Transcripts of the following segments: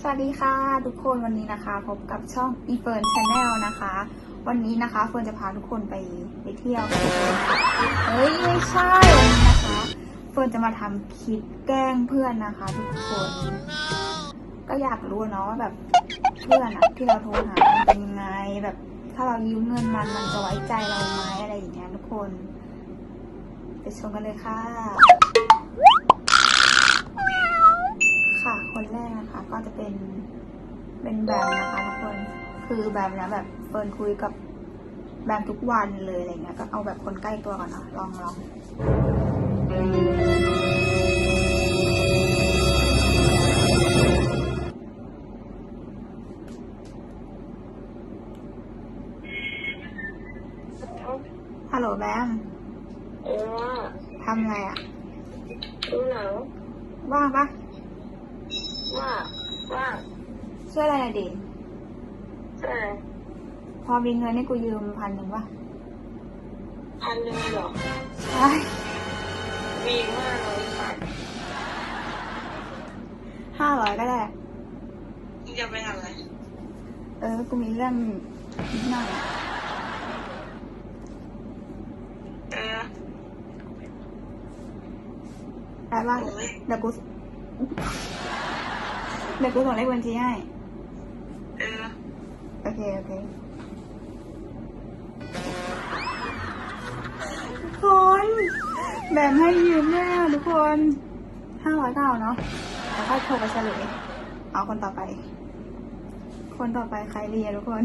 สวัสดีค่ะทุกคนวันนี้นะคะ พบกับช่อง e f e r n Channel นะคะ วันนี้นะคะเฟิร์นจะพาทุกคนไปไปเที่ยวเฮ้ยไม่ใช่วันนี้นะคะ เฟิร์นจะมาทำคลิปแกล้งเพื่อนนะคะ ทุกคน ก็อยากรู้เนาะว่าแบบเพื่อนอะที่เราโทรหาเป็นยังไงแบบ ถ้าเรายืมเงินมันมันจะไว้ใจเราไหมอะไรอย่างเงี้ยทุกคน ไปชมกันเลยค่ะ ค่ะ คนแรกนะคะ ก็จะเป็นเป็นแบมนะคะทุกคน คือแบมนะแบบเฟิร์นคุยกับแบมทุกวันเลยอะไรเงี้ย ก็เอาแบบคนใกล้ตัวก่อนเนาะลองลองฮัลโหลแบม เออว่าทำอะไรอะดูหนังว่างปะว่าว่าช่วยอะไรหน่อยดิใช่พอมีเงินให้กูยืมพันหนึ่งปะพันหนึ่งเหรอใช่มีมากเลยค่ะห้าร้อยก็ได้ มึงจะไปทำอะไร เออ กูมีเรื่องนิดหน่อยอะ เออ แปลว่าโอ้ยเดี๋ยวกูเดี๋ยวกูส่งเลขบัญชีให้ เออ โอเค โอเคทุกคนแบ่งให้ยืมแน่ทุกคนห้าร้อยเก้าเนาะแล้วก็โทรไปเฉลยเอาคนต่อไป คนต่อไปใครดีอะทุกคน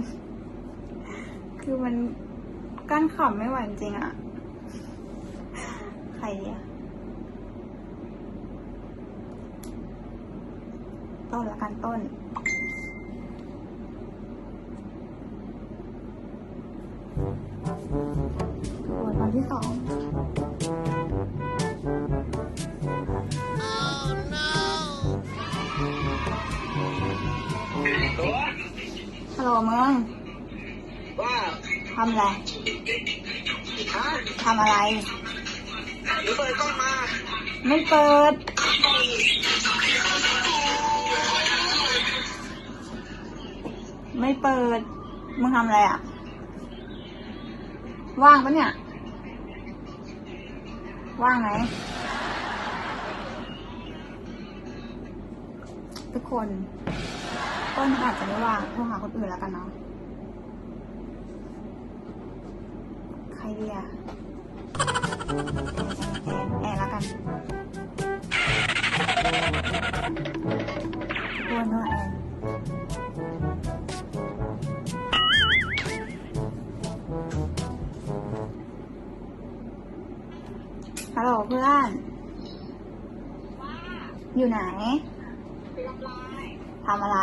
คือมันกั้นขำไม่ไหวจริงๆอะใครดีอะ ต้นละกันต้นโอ้ยตอนที่สองฮัลโหลมึงว่าทำอะไร ฮะทำอะไรเดี๋ยวเปิดกล้องมา ไม่เปิด ไม่เปิด มึงทำอะไรอะ ว่างปะเนี่ย ว่างไหมทุกคนต้นอาจจะไม่ว่างโทรหาคนอื่นแล้วกันเนาะใครดีอะแอนแอนแล้วกัน ตัวนาะแอน ฮัลโหลเพื่อน อยู่ไหนไปทำลายทำอะไร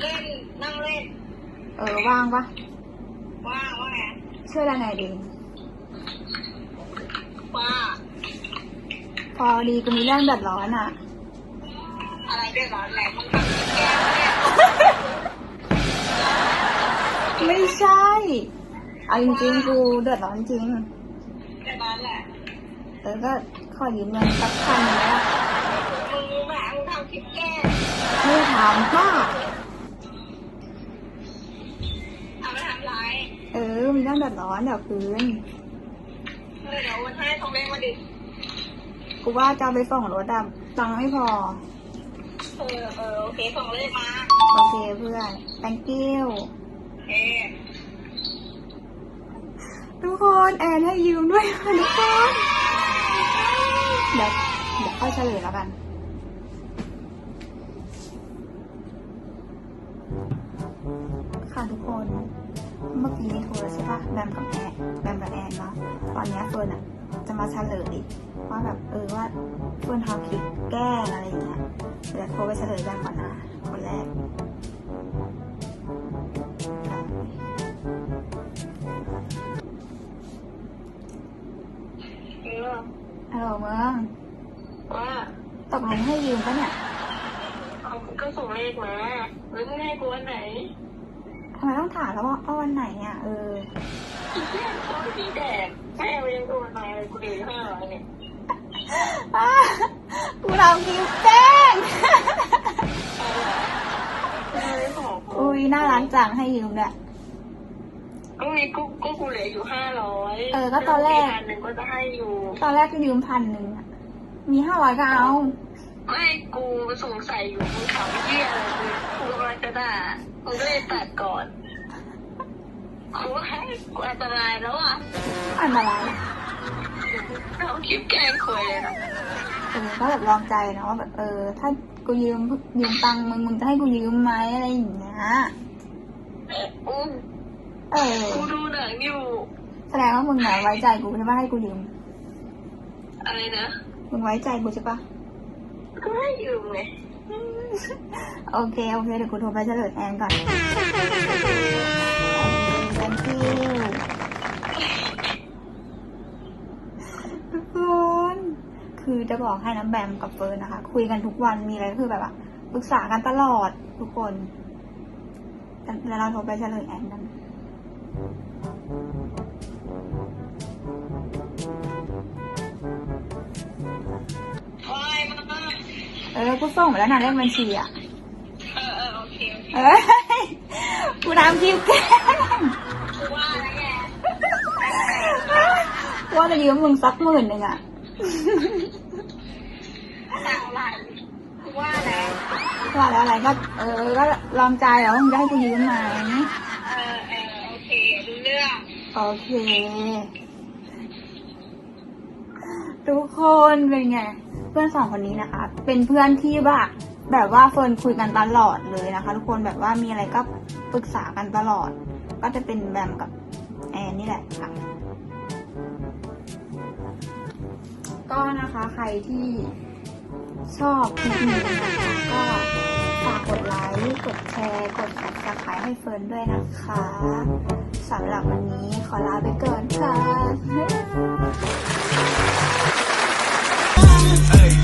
เล่น นั่งเล่น เออ ว่างปะว่าว่าไงช่วยอะไรหน่อยดิว่าพอดีกูมีเรื่องเดือดร้อนอะ อะไรเดือดร้อนแหละมึงทำแกเนี่ยไม่ใช่ เอาจริงๆกูเดือดร้อนจริง เดือดร้อนแหละเออก็ขอยืมเงินสักพันหนึงแล้วมึงแหมมึงทำคลิปแกล้งไม่ได้ถามป้าเอาไปทำไรเออมีเรื่องเดือดร้อนเดี๋ยวคืนเออเดี๋ยววันให้ทองเล่นมาดิกูว่าจะเอาไปส่งรถอะตังค์ไม่พอ เออเออโอเคส่งเลขมา โอเคเพื่อน thank you เออ ทุกคนแอนให้ยืมด้วยค่ะทุกคนเดี๋ยวเดี๋ยวค่อยเฉลยแล้วกันค่ะทุกคน เมื่อกี้โทรใช่ปะแบมกับแอนแบมกับแอนเนาะตอนนี้เฟิร์นอะจะมาเฉลยว่าแบบเออว่าเฟิร์นทำคลิปแกล้งอะไรอย่างเงี้ยเดี๋ยวโทรไปเฉลยแบมก่อนนะ เมืองว่าตกลงให้ยืมปะเนี่ยเอาก็ส่งเลขมาแล้วมึงให้กูวันไหนทำไมต้องถามแล้วว่าเอาวันไหนอะเออกอีแก้มโดนพี่แดกแม่ยังโดนมาเลยกูเดือดห้าร้อยเนี่ยอะกูทำคิวแป้งไม่บอกอุ้ยน่ารักจังให้ยืมด้วย ก็มีกูกูกูเหลืออยู่ห้าร้อยเออก็ตอนแรก พันหนึ่งก็จะให้อยู่ ตอนแรกก็ยืมพันหนึ่งอะมีห้าร้อยก็เอา ไม่กูสงสัยอยู่มึงถามเยี่ยอะไรกูกูกำลังจะด่ามึงก็เลยตัดก่อนกูให้กูอันตรายแล้วอะอันตรายเอาคลิปแกล้งคุยเลยนะเออก็แบบลองใจนะว่าแบบเออ ถ้ากูยืมยืมตังค์มึงมึงจะให้กูยืมไหมอะไรอย่างเงี้ย เอออุ้ม เออ กูดูหนังอยู่ แสดงว่ามึงอะไว้ใจกูใช่ปะให้กูยืม อะไรนะมึมึงไว้ใจกูใช่ปะก็ให้ยืมไงโอเค โอเค เดี๋ยวกูโทรไปเฉลยแอนก่อน thank you ทุกคนคือจะบอกให้น้ำแบมกับเฟิร์นนะคะ คุยกันทุกวันมีอะไรก็คือแบบว่าปรึกษากันตลอดทุกคนแล้วเราโทรไปเฉลยแอนกัน เออ กูส่งไปแล้วนะเลขบัญชีอะ เออเออโอเคโอเคเอ้ยกูทำคิวแกล้งกูว่าแล้วไงว่าจะยืมมึงสักหมื่นหนึ่งอะ สั่งหลานกูว่าแล้วว่าแล้วอะไรก็ เออ ก็ลองใจแล้วามึงจะให้กูยืมไหมเออเออโอเครู้เรื่อง โอเค ทุกคนเป็นไง เพื่อนสองคนนี้นะคะ เป็นเพื่อนที่แบบแบบว่าเฟิร์นคุยกันตลอดเลยนะคะ ทุกคนแบบว่ามีอะไรก็ปรึกษากันตลอด ก็จะเป็นแบมกับแอนนี่แหละค่ะ ก็นะคะใครที่ชอบคลิปนี้นะคะก็ฝากกดไลค์กดแชร์กด subscribe ให้เฟิร์นด้วยนะคะสำหรับวันนี้ขอลาไปก่อนค่ะ Hey.